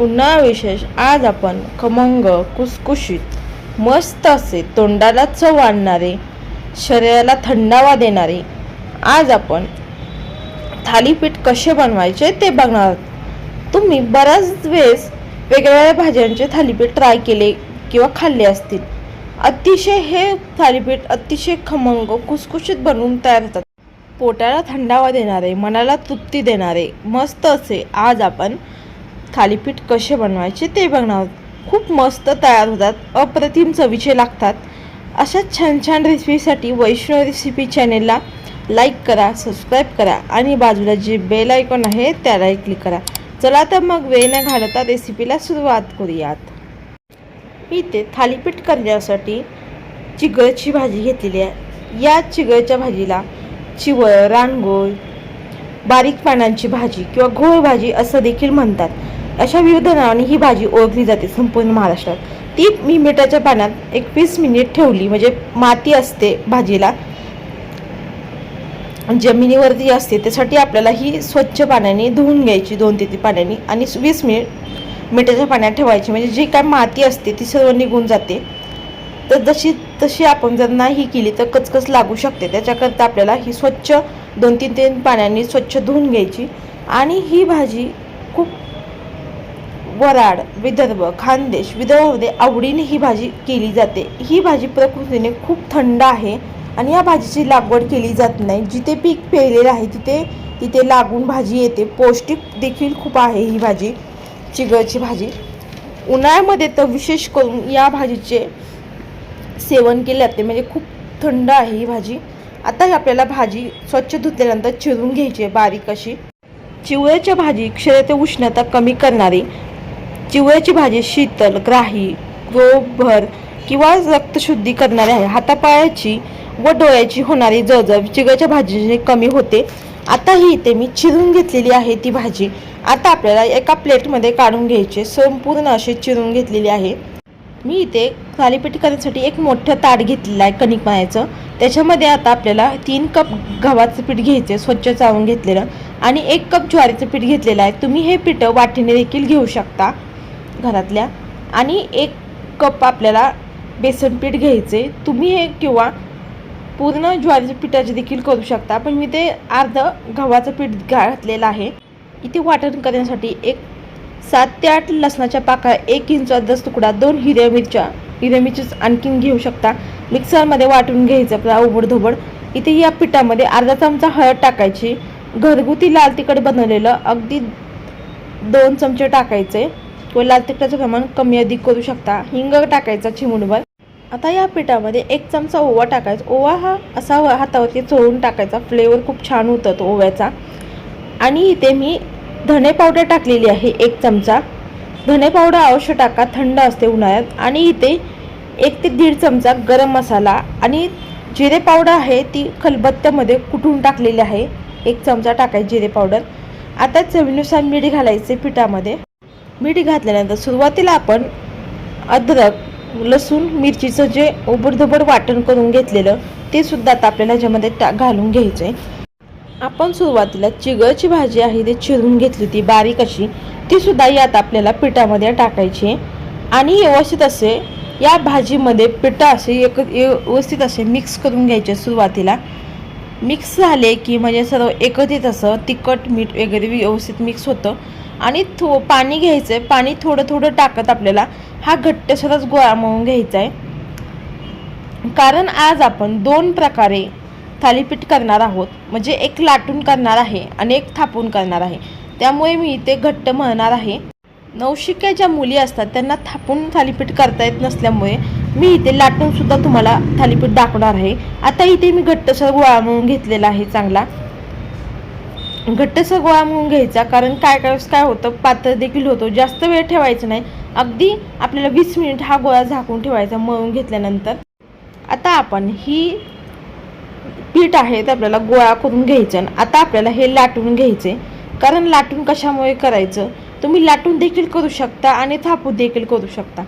उन्हाळा विशेष आज आपण खमंग कुसकुशीत मस्त असे तोंडाला चव आणणारे शरीराला थंडावा देणारे आज आपण थालीपीठ कसे बनवायचे ते बघणार आहोत. तुम्ही बऱ्याच वेळेस वेगवेगळ्या भाज्यांचे थालीपीठ ट्राय केले किंवा खाल्ले असतील. अतिशय हे थालीपीठ अतिशय खमंग कुसकुशीत बनवून तयार होतात. पोटाला थंडावा देणारे मनाला तृप्ती देणारे मस्त असे आज आपण थालीपीठ कसे बनवायचे ते बघणार. खूप मस्त तयार होतात अप्रतिम चवीचे लागतात. अशा छान छान रेसिपीसाठी वैष्णव रेसिपी चॅनेलला लाईक करा सबस्क्राईब करा आणि बाजूला जे बेल आयकॉन आहे त्यालाही क्लिक करा. चला तर मग वेळ न घालवता रेसिपीला सुरुवात करूयात. मी इथे थालीपीठ करण्यासाठी चिगळची भाजी घेतलेली आहे. या चिगळच्या भाजीला चिवळ रानगोळ बारीक पानांची भाजी किंवा घोळ भाजी असं देखील म्हणतात. अशा विविध नावाने ही भाजी ओळखली जाते संपूर्ण महाराष्ट्रात. ती मी मिठाच्या पाण्यात एक वीस मिनिट ठेवली म्हणजे माती असते भाजीला. जमिनीवरती असते त्यासाठी आपल्याला ही स्वच्छ पाण्याने धुवून घ्यायची दोन ते तीन पाण्याने. आणि वीस मिनिट मिठाच्या पाण्यात ठेवायची म्हणजे जी काय माती असते ती सर्व निघून जाते. तर जशी तशी आपण जर नाही केली तर कचकच लागू शकते. त्याच्याकरता आपल्याला ही स्वच्छ दोन तीन तीन पाण्याने स्वच्छ धुवून घ्यायची. आणि ही भाजी खूप वराड विदर्भ खानदेश विदर्भामध्ये आवडीने ही भाजी केली जाते. ही भाजी प्रकृतीने खूप थंड आहे आणि या भाजीची लागवड केली जात नाही. जिथे पीक पेरलेलं आहे तिथे तिथे लागून भाजी येते. पौष्टिक देखील खूप आहे ही भाजी चिगळची भाजी. उन्हाळ्यामध्ये तर विशेष करून या भाजीचे सेवन केले जाते म्हणजे खूप थंड आहे ही भाजी. आता ही आपल्याला भाजी स्वच्छ धुतल्यानंतर चिरून घ्यायची आहे बारीक अशी. चिवळ्याच्या भाजी क्षयते उष्णता कमी करणारी चिवळ्याची भाजी शीतल ग्राही गोभर किंवा रक्तशुद्धी करणारी आहे. हातापायाची व डोळ्याची होणारी जळजळ चिवळ्याच्या भाजीने कमी होते. आता ही इथे मी चिरून घेतलेली आहे ती भाजी. आता आपल्याला एका प्लेटमध्ये काढून घ्यायचे. संपूर्ण असे चिरून घेतलेली आहे. मी इथे थालीपीठ करण्यासाठी एक मोठं ताट घेतलेलं आहे कणिक पाण्याचं त्याच्यामध्ये आता आपल्याला तीन कप गव्हाचं पीठ घ्यायचे स्वच्छ चावून घेतलेलं. आणि एक कप ज्वारीचं पीठ घेतलेलं आहे. तुम्ही हे पीठ वाटीने देखील घेऊ शकता. घरातल्या आणि एक कप आपल्याला बेसन पीठ घ्यायचे. तुम्ही हे किंवा पूर्ण ज्वारीच्या पिठाचे देखील करू शकता पण मी ते अर्ध गव्हाचं पीठ घातलेलं आहे. इथे वाटण करण्यासाठी एक सात ते आठ लसणाच्या पाका एक इंच दस तुकडा दोन हिरव्या मिरच्या हिरव्या मिरचीच आणखीन घेऊ शकता. मिक्सरमध्ये वाटून घ्यायचं आपला उबडधोबड. इथे या पिठामध्ये अर्धा चमचा हळद टाकायची. घरगुती लाल तिखट बनवलेलं अगदी दोन चमचे टाकायचे. व लाल तिखटाचं प्रमाण कमी अधिक करू शकता. हिंग टाकायचा चिमूटभर. आता या पिठामध्ये एक चमचा ओवा टाकायचा. ओवा हा असा हातावरती चोळून टाकायचा. फ्लेवर खूप छान होतं तो ओव्याचा. आणि इथे मी धणे पावडर टाकलेली आहे एक चमचा. धणे पावडर अवश्य टाका थंड असते उन्हाळ्यात. आणि इथे एक ते दीड चमचा गरम मसाला आणि जिरे पावडर आहे ती खलबत्त्यामध्ये कुठून टाकलेली आहे एक चमचा टाकायची जिरे पावडर. आता चवीनुसार मीठ घालायचे पिठामध्ये. मीठ घातल्यानंतर सुरुवातीला आपण अद्रक लसूण मिरचीचं जे ओबडधोबड वाटण करून घेतलेलं ते सुद्धा आता आपल्याला ह्याच्यामध्ये टा घालून घ्यायचं आहे आपण सुरुवातीला चिगळची भाजी आहे ती चिरून घेतली ती बारीक अशी ती सुद्धा यात आपल्याला पिठामध्ये टाकायची आहे. आणि व्यवस्थित असे या भाजीमध्ये पिठं असे एक व्यवस्थित असे मिक्स करून घ्यायचे सुरुवातीला. मिक्स झाले की म्हणजे सर्व एकत्रित असं तिखट मीठ वगैरे व्यवस्थित मिक्स होतं. आणि थो पाणी घ्यायचं आहे पाणी थोडं थोडं टाकत आपल्याला हा घट्टसरच गोळा मळून घ्यायचा आहे कारण आज आपण दोन प्रकारे थालीपीठ करणार आहोत. म्हणजे एक लाटून करणार आहे आणि एक थापून करणार आहे. त्यामुळे मी इथे घट्ट मळणार आहे. नवशिक्या ज्या मुली असतात त्यांना थापून थालीपीठ करता येत नसल्यामुळे मी इथे लाटून सुद्धा तुम्हाला थालीपीठ दाखवणार आहे. आता इथे मी घट्टसर गोळा म्हणून घेतलेला आहे चांगला. घट्टसर गोळा म्हणून घ्यायचा कारण काय काय काय होतं पातळ देखील होतो जास्त वेळ ठेवायचं नाही. अगदी आपल्याला वीस मिनिट हा गोळा झाकून ठेवायचा मळून घेतल्यानंतर. आता आपण ही पीठ आहे ते आपल्याला गोळा करून घ्यायचं आणि आता आपल्याला हे लाटून घ्यायचे. कारण लाटून कशामुळे करायचं? तुम्ही लाटून देखील करू शकता आणि थापून देखील करू शकता.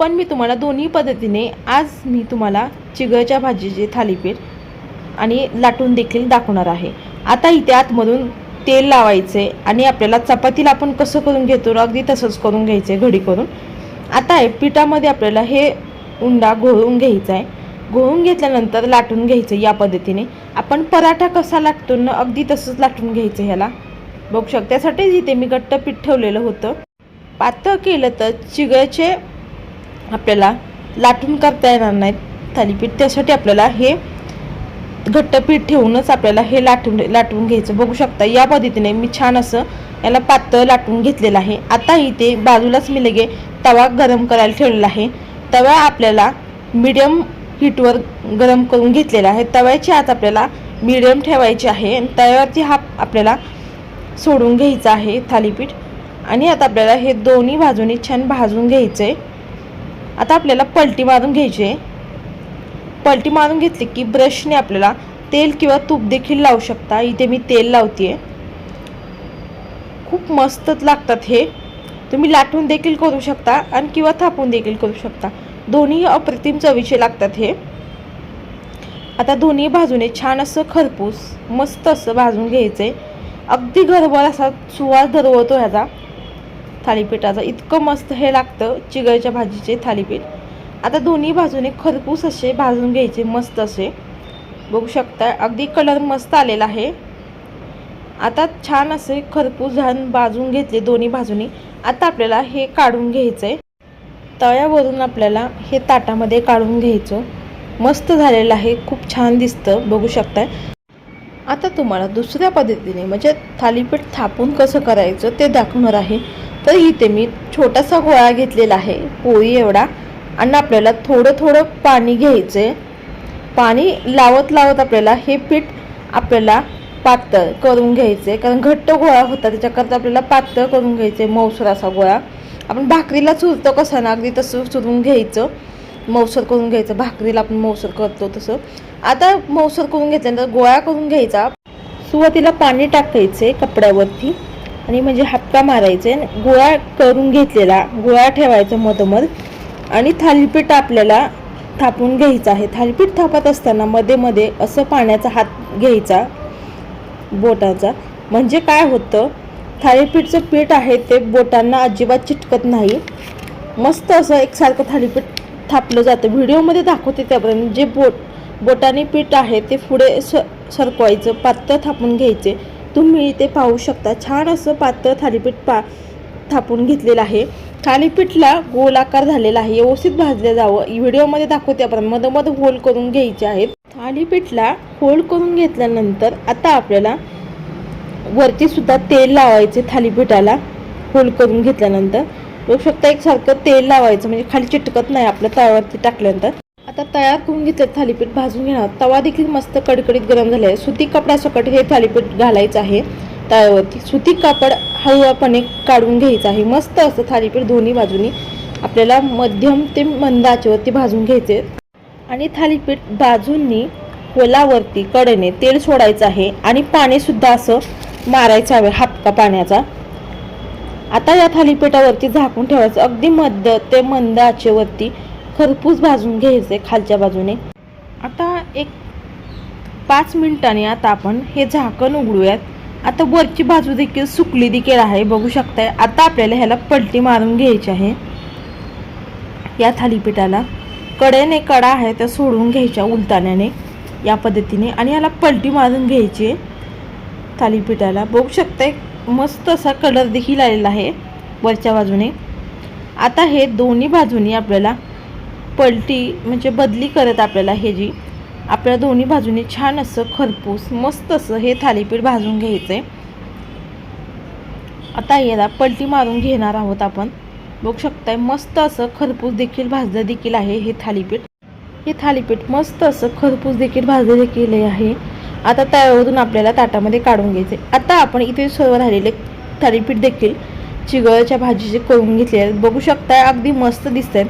पण मी तुम्हाला दोन्ही पद्धतीने आज मी तुम्हाला चिगळच्या भाजीचे थालीपीठ आणि लाटून देखील दाखवणार आहे. आता इथे आतमधून तेल लावायचे आणि आपल्याला चपातीला आपण कसं करून घेतो अगदी तसंच करून घ्यायचं आहे घडी करून. आता आहे पिठामध्ये आपल्याला हे उंडा घोळून घ्यायचा आहे. घोळून घेतल्यानंतर लाटून घ्यायचं या पद्धतीने. आपण पराठा कसा लाटतो ना अगदी तसंच लाटून घ्यायचं ह्याला. बघू शकता त्यासाठीच इथे मी घट्ट पीठ ठेवलेलं होतं. पातळ केलं तर चिगळचे आपल्याला लाटून करता येणार नाहीत. थालीपीठ त्यासाठी आपल्याला हे घट्ट पीठ ठेवूनच आपल्याला हे लाटून लाटून घ्यायचं. बघू शकता या पद्धतीने मी छान असं याला पातळ लाटून घेतलेलं आहे. आता इथे बाजूलाच मी लगे तवा गरम करायला ठेवलेला आहे. तवा आपल्याला मिडियम हीटवर गरम करून घेतलेला आहे. तव्याची आत आपल्याला मिडियम ठेवायची आहे आणि तव्यावरती हा आपल्याला सोडून घ्यायचा आहे थालीपीठ. आणि आता आपल्याला हे दोन्ही बाजूनी छान भाजून घ्यायचं आहे आता आपल्याला पलटी मारून घ्यायची आहे. पलटी मारून घेतली की ब्रशने आपल्याला तेल किंवा तूप देखील लावू शकता. इथे मी तेल लावते खूप मस्तच लागतात हे. तुम्ही लाटून देखील करू शकता आणि किंवा थापून देखील करू शकता. दोन्ही अप्रतिम चवीचे लागतात हे. आता दोन्ही बाजूने छान असं खरपूस मस्त असं भाजून घ्यायचं आहे अगदी घरभर असा सुवास दरवळतो ह्याचा. थालीपीठाचा. इतकं मस्त हे लागतं चिगळच्या भाजीचे थालीपीठ. आता दोन्ही बाजूने खरपूस असे भाजून घ्यायचे मस्त असे. बघू शकता अगदी कलर मस्त आलेला आहे. आता छान असे खरपूस झान भाजून घेतले दोन्ही बाजूनी. आता आपल्याला हे काढून घ्यायचं आहे तव्यावरून आपल्याला हे ताटामध्ये काढून घ्यायचं. मस्त झालेलं आहे खूप छान दिसतं बघू शकताय. आता तुम्हाला दुसऱ्या पद्धतीने म्हणजे थालीपीठ थापून कसं करायचं ते दाखवणार आहे. तर इथे मी छोटासा गोळा घेतलेला आहे पोळी एवढा. आणि आपल्याला थोडं थोडं पाणी घ्यायचं आहे पाणी लावत लावत आपल्याला हे पीठ आपल्याला पातळ करून घ्यायचे कारण घट्ट गोळा होता त्याच्याकरता आपल्याला पातळ करून घ्यायचे मौसर असा गोळा. आपण भाकरीला चुरतो कसं ना अगदी तसं चुरून घ्यायचं. मौसर करून घ्यायचं भाकरीला आपण मौसर करतो तसं. आता मौसर करून घेतल्यानंतर गोळा करून घ्यायचा. सुरुवातीला पाणी टाकायचे कपड्यावरती. आणि म्हणजे हापका मारायचे गोळा करून घेतलेला गोळा ठेवायचा मधोमध. आणि थालीपीठ आपल्याला थापून घ्यायचं आहे. थालीपीठ थापत असताना मध्ये मध्ये असं पाण्याचा हात घ्यायचा बोटाचा. म्हणजे काय होतं? थालीपीठचं पीठ आहे ते बोटांना अजिबात चिटकत नाही. मस्त असं एकसारखं थालीपीठ थापलं जातं. व्हिडिओमध्ये दाखवते त्यापर्यंत जे बोट बोटाने पीठ आहे ते पुढे स सरकवायचं पातळ थापून घ्यायचे. तुम्ही ते पाहू शकता. छान असं पातळ थालीपीठ पा थापून घेतलेलं आहे. थालीपीठला गोल आकार झालेला आहे. व्यवस्थित भाजलं जावं. व्हिडिओमध्ये दाखवते आपण. मधोमध होल करून घ्यायचे आहेत. थालीपीठला होल करून घेतल्यानंतर आता आपल्याला वरती सुद्धा तेल लावायचे थालीपीठाला होल करून घेतल्यानंतर. बघू शकता एकसारखं तेल लावायचं. म्हणजे खाली चिटकत नाही आपल्या तव्यावरती टाकल्यानंतर. आता तयार करून घेतलं थालीपीठ भाजून घेणार. तवा देखील मस्त कडकडीत गरम झाले आहे सुती कपड्यासकट हे थालीपीठ घालायचं आहे तव्यावरती सुती कापड हळूपणे काढून घ्यायचं आहे. मस्त असं थालीपीठ दोन्ही बाजूनी आपल्याला मध्यम ते मंद आचेवरती भाजून घ्यायचे. आणि थालीपीठ बाजूंनी ओलावरती कडेने तेल सोडायचं आहे. आणि पाणीसुद्धा असं मारायचं हवे हापका पाण्याचा. आता या थालीपीठावरती झाकून ठेवायचं. अगदी मध्य ते मंद आचेवरती खरपूस भाजून घ्यायचे खालच्या बाजूने. आता एक पाच मिनिटांनी आता आपण हे झाकण उघडूयात. आता वरची बाजू देखील सुकली देखील आहे बघू शकताय. आता आपल्याला ह्याला पलटी मारून घ्यायची आहे. या थालीपीठाला कडेने कडा आहे त्या सोडून घ्यायच्या उलताण्याने या पद्धतीने. आणि याला पलटी मारून घ्यायची आहे थालीपीठाला. बघू शकताय मस्त असा कलर देखील आलेला आहे वरच्या बाजूने. आता हे दोन्ही बाजूनी आपल्याला पलटी म्हणजे बदली करत आपल्याला हे जी आपल्या दोन्ही बाजूनी छान असं खरपूस मस्त असं हे थालीपीठ भाजून घ्यायचं आहे आता याला पलटी मारून घेणार आहोत आपण. बघू शकताय मस्त असं खरपूस देखील भाजलं देखील आहे हे थालीपीठ. हे थालीपीठ मस्त असं खरपूस देखील भाजलं देखील आहे. आता त्यावरून आपल्याला ताटामध्ये काढून घ्यायचे आता आपण इथे सर्व राहिलेले थालीपीठ देखील चिगळच्या भाजीचे करून घेतले आहेत. बघू शकता अगदी मस्त दिसत आहेत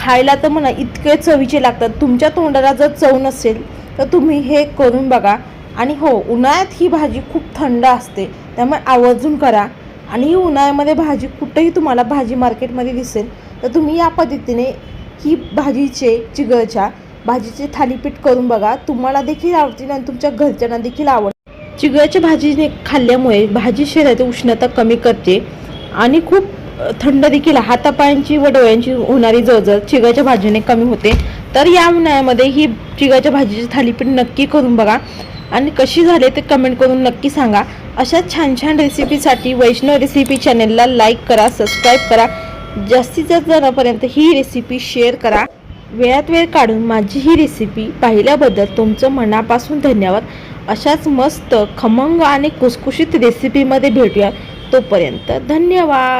खायला तर म्हणा इतके चवीचे लागतात. तुमच्या तोंडाला जर चव नसेल तर तुम्ही हे करून बघा. आणि हो उन्हाळ्यात ही भाजी खूप थंड असते. त्यामुळे आवर्जून करा. आणि ही उन्हाळ्यामध्ये भाजी कुठंही तुम्हाला भाजी मार्केटमध्ये दिसेल तर तुम्ही या पद्धतीने ही भाजीचे चिगळच्या भाजीचे थालीपीठ करून बघा. तुम्हाला देखील आवडतील आणि तुमच्या घरच्यांना देखील आवड चिगळाच्या भाजीने खाल्ल्यामुळे भाजी शरीरातील उष्णता कमी करते आणि खूप थंड देखील हातापायांची व डोळ्यांची होणारी जळजळ चिगाच्या भाजीने कमी होते. तर या उन्हाळ्यामध्ये ही चिगाच्या भाजीची थालीपीठ नक्की करून बघा. आणि कशी झाले ते कमेंट करून नक्की सांगा. अशा छान छान रेसिपीसाठी वैष्णव रेसिपी चॅनेलला लाईक करा सबस्क्राईब करा. जास्तीत जास्त जणांपर्यंत ही रेसिपी शेअर करा. वेळात वेळ काढून माझी ही रेसिपी पाहिल्याबद्दल तुमचं मनापासून धन्यवाद. अशाच मस्त खमंग आणि कुसकुशीत रेसिपीमध्ये भेटूया तोपर्यंत धन्यवाद.